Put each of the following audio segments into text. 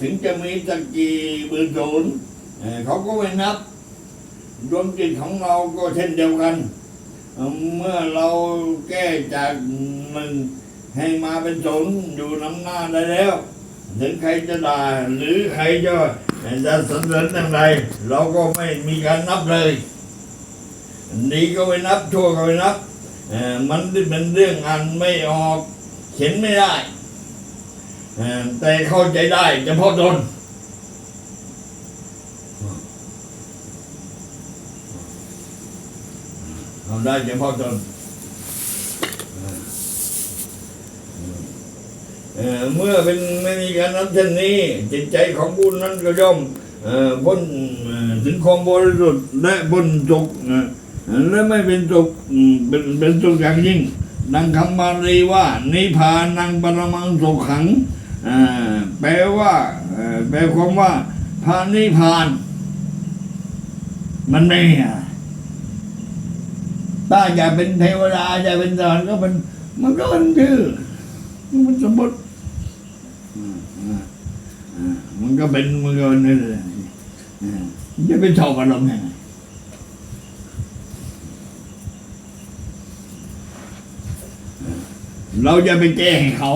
ถึงจะมีตะกี้หมื่นศูนย์เขาก็ไม่นับดวงจิตของเราก็เช่นเดียวกัน เมื่อเราแก้จากหนึ่งให้มาเป็นศูนย์อยู่นำหน้าได้แล้ว ถึงใครจะด่าหรือใครจะจะสรรเสริญอย่างไรเราก็ไม่มีการนับเลยดีก็ไม่นับชั่วก็ไม่นับมันเป็นเรื่องอันไม่ออกเขียนไม่ได้ แต่เข้าใจได้เฉพาะตนทำได้เฉพาะตนเมื่อเป็นไม่มีการนับเช่นนี้ จิตใจของผู้นั้นก็ย่อมเอ่อพ้นถึงความบริสุทธิ์และพ้นสุขและไม่เป็นสุขเป็นเป็นสุขอย่างยิ่งดังคำบาลีว่า นิพพานังปรมังสุขขัง แปลว่าแปลความว่าพานิพพาน มันไม่มีอะถ้าอยากเป็นเทวดาอยากเป็นสวรรค์ก็มันมันก็มันชื่อมันสมมติอืมอืมอืมมันก็เป็นมันก็นี่นแหละอืมจะไปชอบอารมณ์ยังไงเราจะไปแก้ให้เขา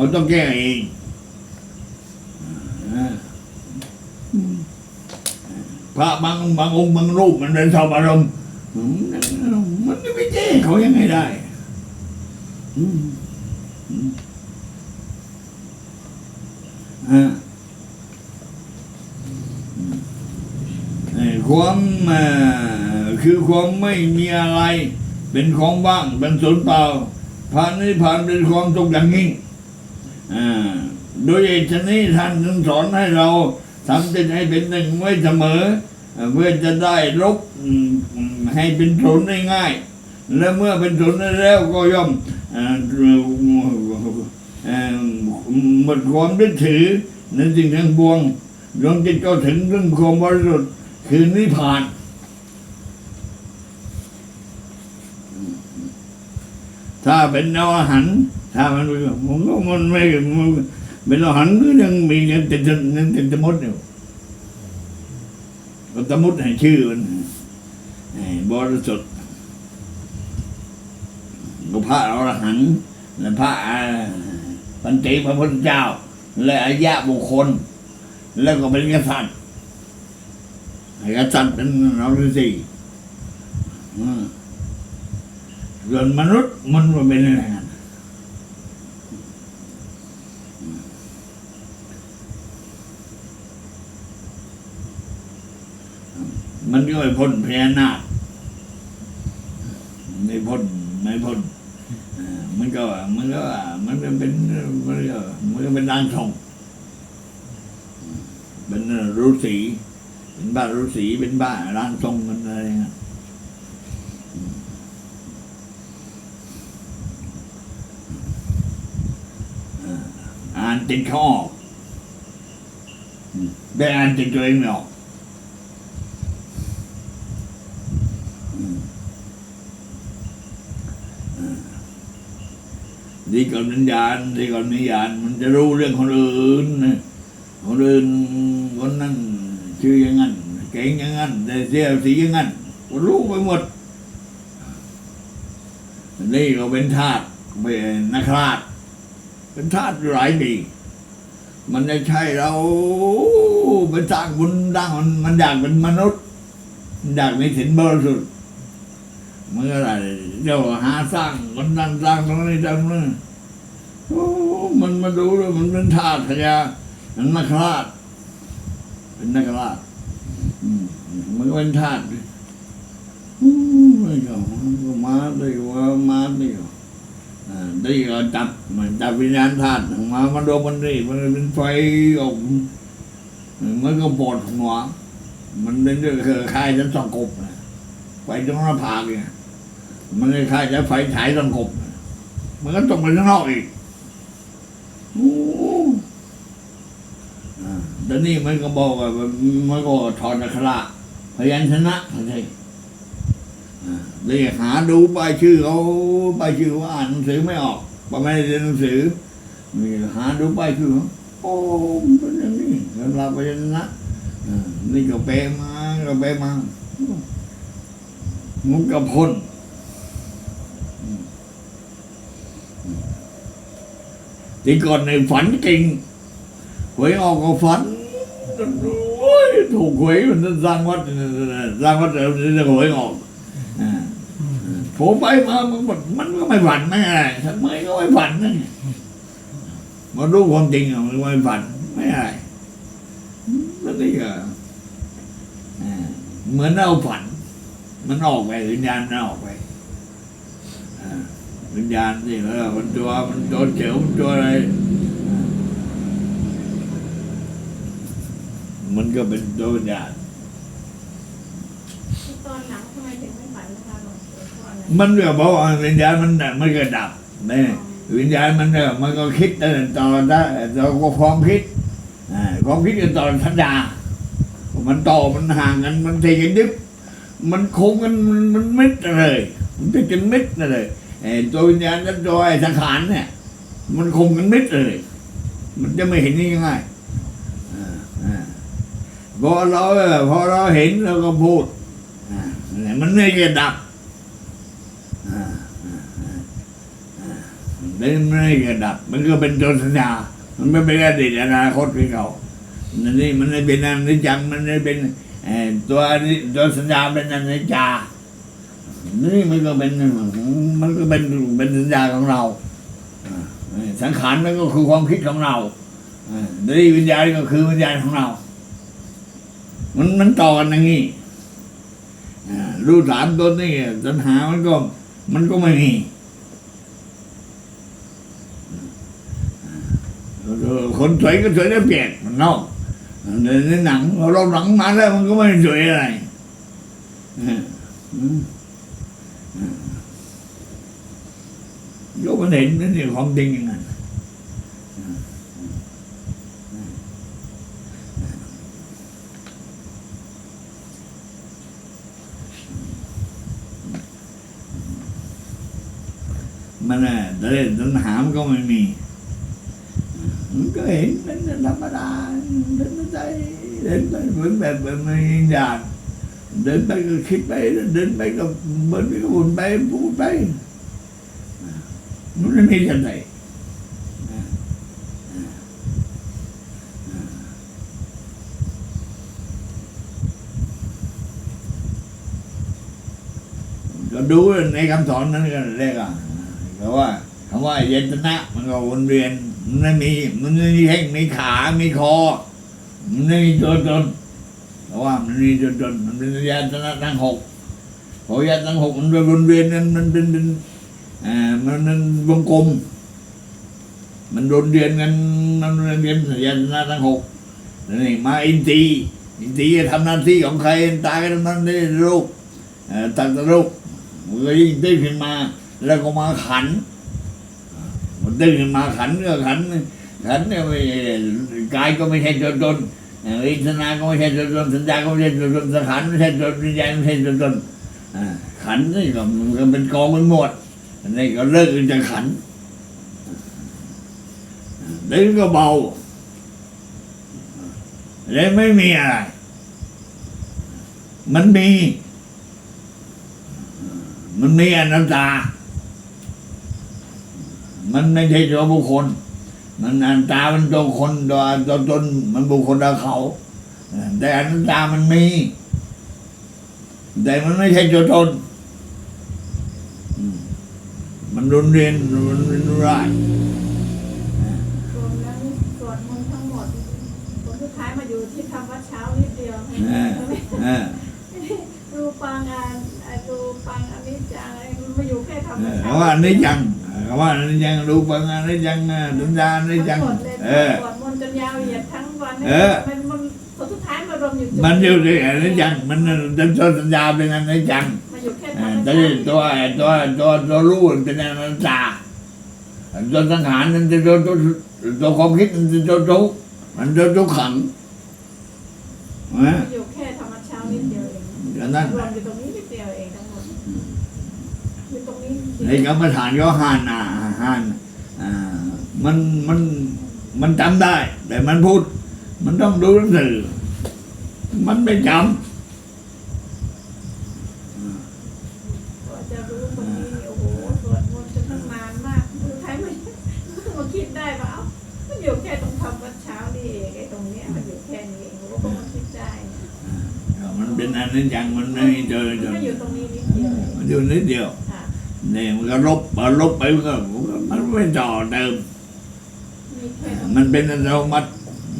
เขาต้องแก้เองพระบางบางองค์บางรูปมันเป็นชอบอารมณ์มันจะไปแก้เขายังไงได้ความคือความไม่มีอะไร เป็นของว่างเป็นศูนย์เปล่าผ่านนี้ผ่านเป็นความสุขอย่างยิ่ง โดยเหตุฉนี้ท่านจึงสอนให้เราทำจิตให้เป็นหนึ่งไว้เสมอ เพื่อจะได้ลบให้เป็นศูนย์ได้ง่าย และเมื่อเป็นศูนย์แล้วก็ย่อมหมดความยึดถือในสิ่งทั้งปวงดวงจิตก็ถึงเรื่องความบริสุทธิ์คือนิพพาน ถ้าเป็นอรหันต์ถ้ามันผมก็มันไม่เป็นอรหันต์ก็ยังมีเงินติดเงินติดสมุดอยู่ก็สมมุติให้ชื่อมันบริสุทธิ์ก็พระอรหันต์และพระปัญจพระพุทธเจ้า และอายะบุคคล แล้วก็เป็นกษัตริย์กษัตริย์เป็นเราดูสิอืม ส่วนมนุษย์มันก็เป็นอะไรกันมันก็ไม่พ้นพญานาคไม่พ้นไม่พ้นมันก็มันก็มันก็เป็นมันก็มันก็เป็นร่างทรงเป็นฤาษีเป็นบ้าฤาษีเป็นบ้าร่างทรงมันอะไรเงี้ยอ่าอ่าน ติดเขาออกอืมได้อ่านติดตัวเองไม่ออกดีก่อนวิญญาณดีก่อนวิญญาณมันจะรู้เรื่องคนอื่นคนอื่นคนนั้นชื่ออย่างนั้นเก่งอย่างนั้นแต่เสียสีอย่างนั้นก็รู้ไปหมด นี่ก็เป็นทาสเป็นนักราชเป็นทาสหลายปี มันไม่ใช่เราเป็นสร้างบุญสร้างมันมันอยากเป็นมนุษย์มันอยากมีสินบริสุทธิ์เมื่อไรเดี๋ยวหาสร้างคนนั้นสร้างตรงนี้ตรงนั้นโอ้มันมาดูเลยมันเป็นทาสพญามันนักราชเป็นนักราชมันก็เป็นทาสอู้ไม่ก็มันก็มาดีว่ามาดีกว่าอ่าดีก็จับมันจับวิญญาณธาตุมา มันโดนมันนี่มันเป็นไฟออกมันก็ปวดหัว มันเป็นเรื่องครือข่ายจะสองกบไฟตรงหน้าผากเนี่ยมันคล้ายจะไฟฉายสังกบมันก็ตกไปข้างนอกอีกโอ้แต่นี่มันก็บอกว่ามันก็ถอนอักขระพยัญชนะใช่ เลยหาดูป้ายชื่อเขาป้ายชื่อว่าอ่านหนังสือไม่ออกว่าไม่ได้เรียนหนังสือมีหาดูป้ายชื่อเขาโอ้เป็นอย่างนี้เราไปชนะนี่ก็เปมาก็เปมามุกกระพ้นอืมอืมที่ก่อนในฝันจริงหวยออกก็ฝันโอ้ยถูกหวยมันสร้างวัดสร้างวัดเดี๋ยวหวยออก ผมไปมามันมันก็ไม่ฝันไม่อะไรทำไมก็ไม่ฝันนะมารู้ความจริงอะมันไม่ฝันไม่อะไรแล้วนี่ก็เหมือนเราฝัน มันออกไปวิญญาณมันออกไปวิญญาณนี่แล้วมันตัวมันตัวเจ๋วมันตัวอะไรมันก็เป็นตัววิญญาณตอนหลั มันก็บอกว่าวิญญาณมันน่ะมันก็ดับนี่วิญญาณมันเนี่ยมันก็คิดแต่ตอนได้เราก็ความคิดความคิดกันตอนสัญญามันต่อมันห่างกันมันเทกันยึบมันคงกันมันมันมิดเลยมันเป็นกันมิดเลยไอ้ตัววิญญาณกับตัวไอ้สังขารเนี่ย มันคงกันมิดเลย มันจะไม่เห็นง่ายๆอ่าอ่าพอเราพอเราเห็นเราก็พูดมันไม่จะดับ อ่าอ่าอ่าอ่า มันไม่กระดับ มันก็เป็นตัวสัญญามันไม่เป็นอดีตอนาคตของเขานั่นนี่มันไม่เป็นอนิจจังมันไม่เป็นตัวอนิตัวสัญญาเป็นอนิจจานี่มันก็เป็นมันก็เป็นเป็นสัญญาของเราสังขารมันก็คือความคิดของเราอ่านี่วิญญาณก็คือวิญญาณของเรา มันมันต่อกันอย่างนี้รูปสามต้นนี่ตัณหามันก็มันก็ไม่มีเออ คนสวยก็สวยได้เปลี่ยนมันนอกในหนังเราหนังมาแล้วมันก็ไม่สวยอะไรยกมันเห็นนั่นนี่ความจริงอย่างนั้นมันน่ะแต่ตัณหามันก็ไม่มี มันก็เห็นเป็นธรรมดาเดินไปเดินไปเหมือนแบบแบบม่ยิงยานเดินไปก็คิดไปเดินไปก็เบินไปก็บุญไปพูดไปมันไม่มีจังไหนก็ดูในคำสอนนั้นก็เรียกอะเพราะว่าคำว่าเยตนะมันก็วนเวียน มันไม่มี มันไม่มีแข้งมีขา มีคอ มันไม่มีตัวตนเพราะว่ามันมีตัวตนมันเป็นยานนะทั้งหกพอยานทั้งหกมันเป็นวนเวียนนั้นมันเป็นเป็นอ่ามันมันวงกลม มันโดนเรียนกันมันเรียนยานนะทั้งหกนี่มาอินทรีย์อินทรีย์จะทำหน้าที่ของใครตายก็ทำหน้าที่ลูกเอ่อตัดลูกมันก็ยิ่งได้ขึ้นมา แล้วก็มาขัน มันดึงขึ้นมาขันก็ขันขันเนี่ยไม่กายก็ไม่ใช่ตัวตนเอ่อวิญญาณก็ไม่ใช่ตัวตนสัญญาก็ไม่ใช่ตัวตนสังขารไม่ใช่ตัวตนวิญญาณไม่ใช่ตัวตนขันนี่ก็มันเป็นกองมันหมดนนี้ก็เลิกกันจากขันเล่นก็เบาเล่นไม่มีอะไร มันมี มันมีอนัตตา มันไม่ใช่ตัวบุคคล มันอันตามันตัวคนตัวตัวตนมันบุคคลตัวเขาแต่อนัตตามันมี แต่มันไม่ใช่ตัวตนอืมมันรุนเรียนรุนเรียนร้ายรวมแล้วสวดมนต์ทั้งหมดคนสุดท้ายมาอยู่ที่ทำวัดเช้านิดเดียวเออเออดูปังงานดูปังอันนี้จังอะไรมันมาอยู่แค่ทำวัดเขาเช้าว่าอันนี้จัง เขาว่าอันนี้จังดูปังอันนี้จังดุนยาอันนี้จังสวดเลยเออสวดมนต์จนยาวเหยียดทั้งวันเออมันมันคนสุดท้ายมารวมอยู่จุดมันอยู่ที่อันนี้จังมันจะตัวสัญญาเป็นอันนี้จังมาอยู่แค่เอทำอวัดแต่เช้าที่ตัวตัวตัวตัวรู้มันเป็นอนัตตาตัวสังขารมันจะตัวตัวตัวความคิดมันจะตัวทุกข์มันตัวทุกขังนะมาอยู่แค่ทำวัดเช้านิดเดียวเองอันนั้นรวมอยู่ตรงนี้นิดเดียวเองทั้งหมดอยู่ ตรงนี้ในกรรมฐานก็ห่านอะห่านอ่ามันมันมันจำได้ แต่มันพูด มันต้องดูหนังสือมันไม่จกว่าจะรู้คนนี้โอ้โหสวดมนต์จนตั้งนานมากคือใครไม่มาคิดได้ว่าเอ้ามันอยู่แค่ตรงทำวัดเช้านี่เองไอ้ตรงเนี้ยมันอยู่แค่นี้เองผมก็มาคิดได้เนี่ยำมันเป็นอันนั้นอย่างมันไม่เจอจนมันอยู่ตรงนี้นิดเดียวเองมันอยู่นิดเดียวค่ะเนี่ยมันก็ลบพอลบไปมันก็มันไม่ต่อเดิมมีแค่ตรงมันเป็นอัตโนมัติ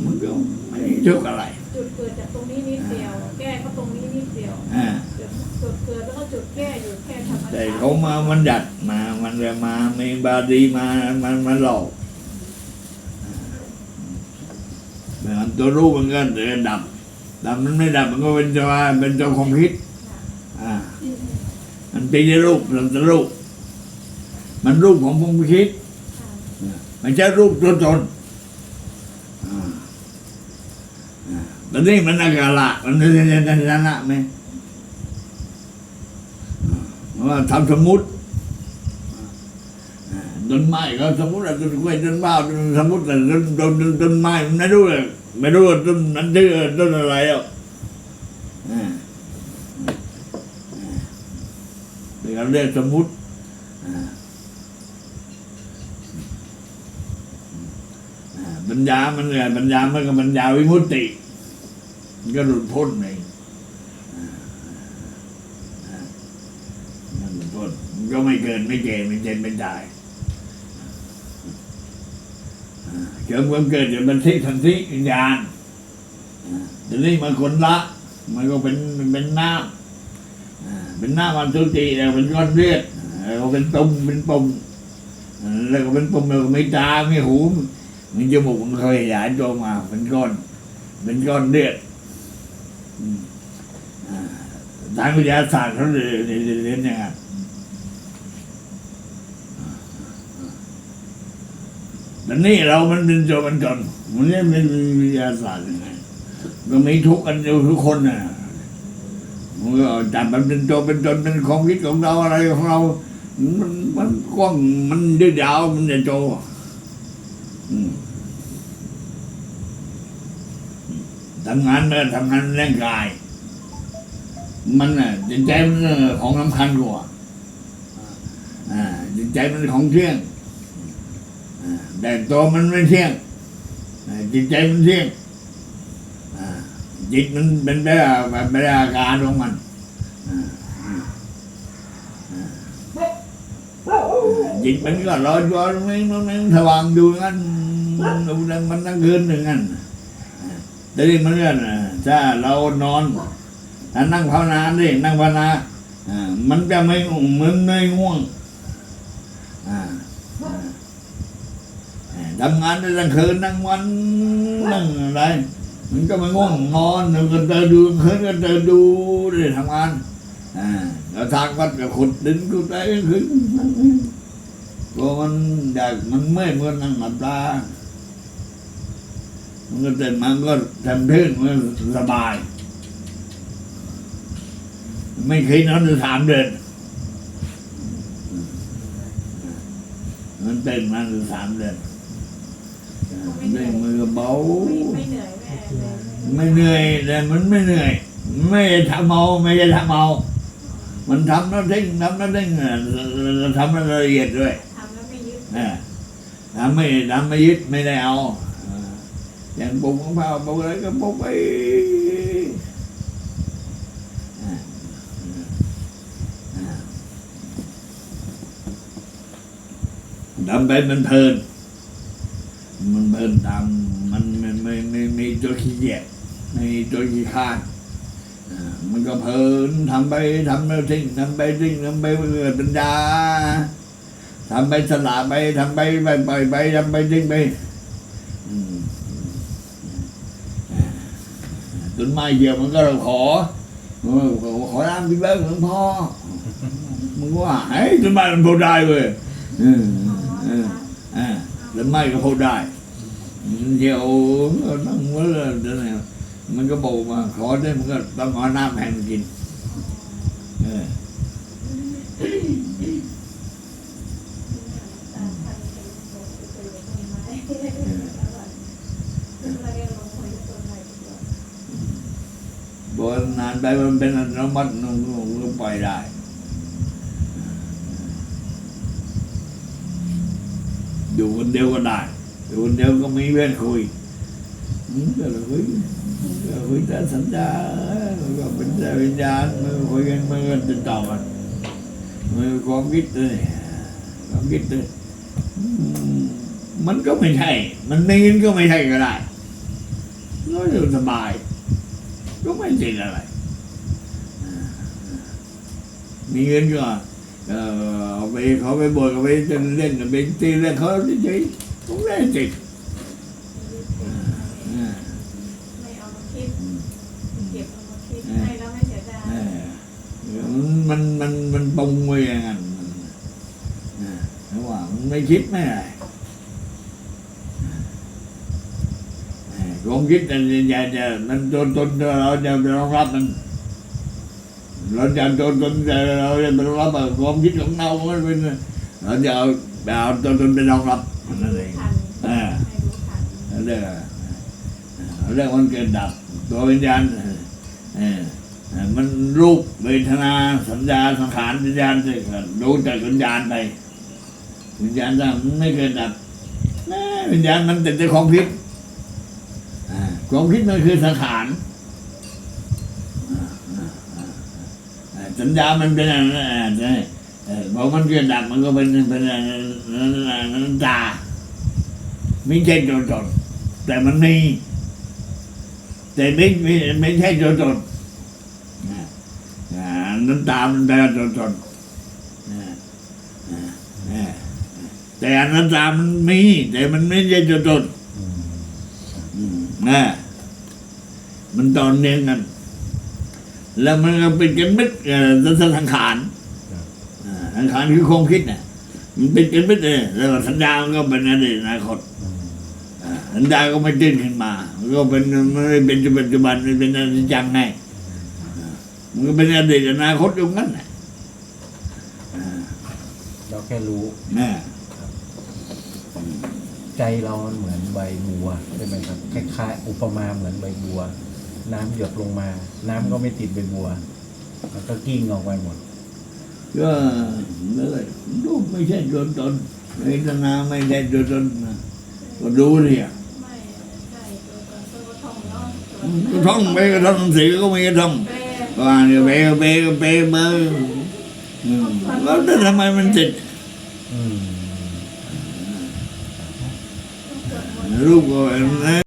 มันก็ไม่ทุกข์อะไร จุดเกิดจากตรงนี้นิดเดียว แก้ก็ตรงนี้นิดเดียวอ่าจุดจุดเกิดแล้วก็จุดแก้อยู่แค่ธรรมแต่ชาติเขามามันดัดมา มันจะมามีบาดีมามันมันหลอกเหมือนตัวรูปมันก็เดินดับดับมันไม่ดับมันก็เป็นตัวเป็นตัวความคิดอ่ามันเป็นรูปมันเป็นรูป มันรูปของความคิดค่ะไม่ใช่รูปตัวตนอ่าอ่าตอนนี้มันอากาละมันเป็นชนะไหมอ่าว่าทำสมมุติอ่าต้นไม้ก็สมมติว่าต้นกล้วยต้นบ้าวต้นสมมติแต่ต้นต้นต้นต้นไม้มันไม่รู้เลยไม่รู้ว่าต้นนั้นชื่อต้นอะไรอะอ่าอ่าเดี๋ยวเรียกสมมุติ ปัญญามันเนี่ยปัญญามันก็ปัญญาวิมุตติมันก็หลุดพ้นเองอ่าอ่ามันหลุดพ้นมันก็ไม่เกินไม่เก่ไม่เจ็บไม่ตายอ่าเกิดความเกิดเดี๋ยวมันทิทันทิวิญญาณอ่าแต่นี่มันคนละ มันก็เป็นเป็นน้ำอ่าเป็นน้ำมันสุติแล้วเป็นก้อนเลือดแล้วเป็นตุ่มเป็นปมแล้วก็เป็นปมแล้วก็ไม่ตาไม่หู มันจมูกมันเคยขยายตัวมาเป็นก้อนเป็นก้อนเลือดอืมอ่าทางวิทยาศาสตร์เขาเรียนเรียนยนอย่างนั้นแต่นี่เรามันเป็นตัวมันก่อนมันเรียนเป็นวิทยาศาสตร์ยังไงก็มีทุกข์กันอยู่ทุกคนน่ะมันก็จับมันเป็นตัวเป็นตนเป็นความคิดของเราอะไรของเรา มันมันกว้างมันยืดยาวมันจะโตอืม ทำงานเมื่อทำงานร่างกาย มันน่ะจิตใจมันเรื่องของสำคัญกว่าอ่าจิตใจมันของเที่ยงอ่าแต่ตัวมันไม่เที่ยงจิตใจมันเที่ยงอ่าจิตมันเป็นไปได้ไปได้อาการของมันอ่าอ่าอ่า จิตมันก็ลอยลอยไม่ไม่สว่างดูงั้นดูดังมันตั้งคืนหนึ่งงั้นอ่าแต่นี่มันก็น่ะถ้าเรานอนถ้านั่งภาวนาดินั่งภาวนาอ่ามันจะไม่มันไม่ง่วงอ่าทำงานได้ทั้งคืนทั้งวันนั่งอะไรมันก็ไม่ง่วงนอนมันก็เดินดูคืนก็เดินดูได้ทำงานอ่า แล้วทางวัดก็ขุดดินขุดอะไรคือก็มันอยากมันเมื่อยมันนั่งหลับตามันก็เต้นมันก็ทำเพื่อนมันสบาย ไม่เคยนอนถึงสามเดือนมันเต้นมาถึงสามเดือนด้วยมือเบาไม่ไม่เหนื่อยแม่เลยไม่เหนื่อยแต่มันไม่เหนื่อย ไม่ได้ทำเมาไม่ได้ทำเมา มันทำแล้วเด้งทำแล้วเด้งอะทำแล้วละเอียดด้วยทำแล้วไม่ยึดอ่าทำไม่ทำไม่ยึดไม่ได้เอาอ่าอย่างปุ่มของพ่อปุ่มอะไรก็ปุ่มไปอ่าอ่าทำไปมันเพลิน มันเพลินตามมันไม่ไม่ไม่ไม่ตัวขี้เกียจไม่ตัวขี้ข้านอ่า มันก็เพลินทำไปทำไปทิ้งทำไปทิ้งทำไปเกิดปัญญาทำไปสละไปทำไปไปไปไปทำไปทิ้งไปต้นไม้เหี่ยวมันก็ขอเออขอขอน้ำกินบ้งหลวงพ่อมึงว่าเฮ้ยต้นไม้มันพูดได้เว้ยเอออ๋อเออค่ะอ่าแล้วไม่ก็พูดได้เดี๋ยวนั่งเมื่อเดี๋ยวนี้ มันก็บอกมาขอได้มันก็ต้องขอาน้ำแห้มักิน เออบอกนานไปมันเป็นอันนมัตินุ่งก็ปล่อยได้อยู่คนเดียวก็ได้อยู่คนเดียวก็มีเพื่อนคุย อืมก็เลยคุยก็คุยแต่สัญญามันก็เป็นแต่วิญญาณมันคุยกันมันก็ติดต่อกันมันคว มันมันมันปรุงไว้อย่างนั้นอ่าเพราะว่ามันไม่คิดไม่อะไรอ่าความคิดอันนี้อย่าจะมันโดนตนเราจะไปรองรับมันเราจะโดนตนเราจะไปรองรับอะความคิดของเรามันเป็นเราจะเอาเอาตัวตนไปรองรับนั่นเองอ่าเรื่องเรื่องมันเกิดดับตัววิญญาณเออมันรูป ทนาสัญญาสังขารวิญญาณจะรู้จากวิญญาณไปวิญญาณมันไม่เกิดดับแม่วิญญาณมันแต่แต่ความคิดอ่าความคิดมันคือสังขารสัญญามันเป็นอะไรนะเออเออพอมันเกิดดับมันก็เป็นเป็นนันตาไม่ใช่ตัวตนแต่มันมีแต่ไม่ไม่ไม่ใช่ตัวตน น้ำตามันแปลว่าตัวตนนะอ่าอ่าแต่อนัตตามันมี แต่มันไม่ใช่ตัวตนอืมอืมนะมันตอนเนียงกัน แล้วมันก็เป็นกันมิดเอ่อสังขารอ่าสังขารคือความคิดน่ะมันเป็นกันมิดเลยแล้วสัญญามันก็เป็นอดีตอนาคตอืมอ่าสัญญาก็ไม่ดิ้นขึ้นมามันก็เป็นมันไม่เป็นปัจจุบันมันเป็นอนิจจังไงอ่า มันก็เป็นอดีตอนาคตอยู่งั้นน่ะอ่าเราแค่รู้นะใจเรามันเหมือนใบบัวใช่ไหมครับคล้ายๆอุปมาเหมือนใบบัว น้ำหยดลงมา น้ำก็ไม่ติดใบบัวมันก็กิ้งออกไปหมด ก็เลยรูปไม่ใช่ตัวตนเวทนาไม่ใช่ตัวตนนะก็ดูเนี่ยไม่ใช่ตัวตนตัวท่องเนาะก็ท่องไปก็ท่องหนังสือก็ไม่ก็ท่องแปลว่าเนี่ยไปก็ไปก็ไปเบอร์อืมแล้วทำไมมันติดอืมต้องเกิ ดหมดรูปก็เห็นนะ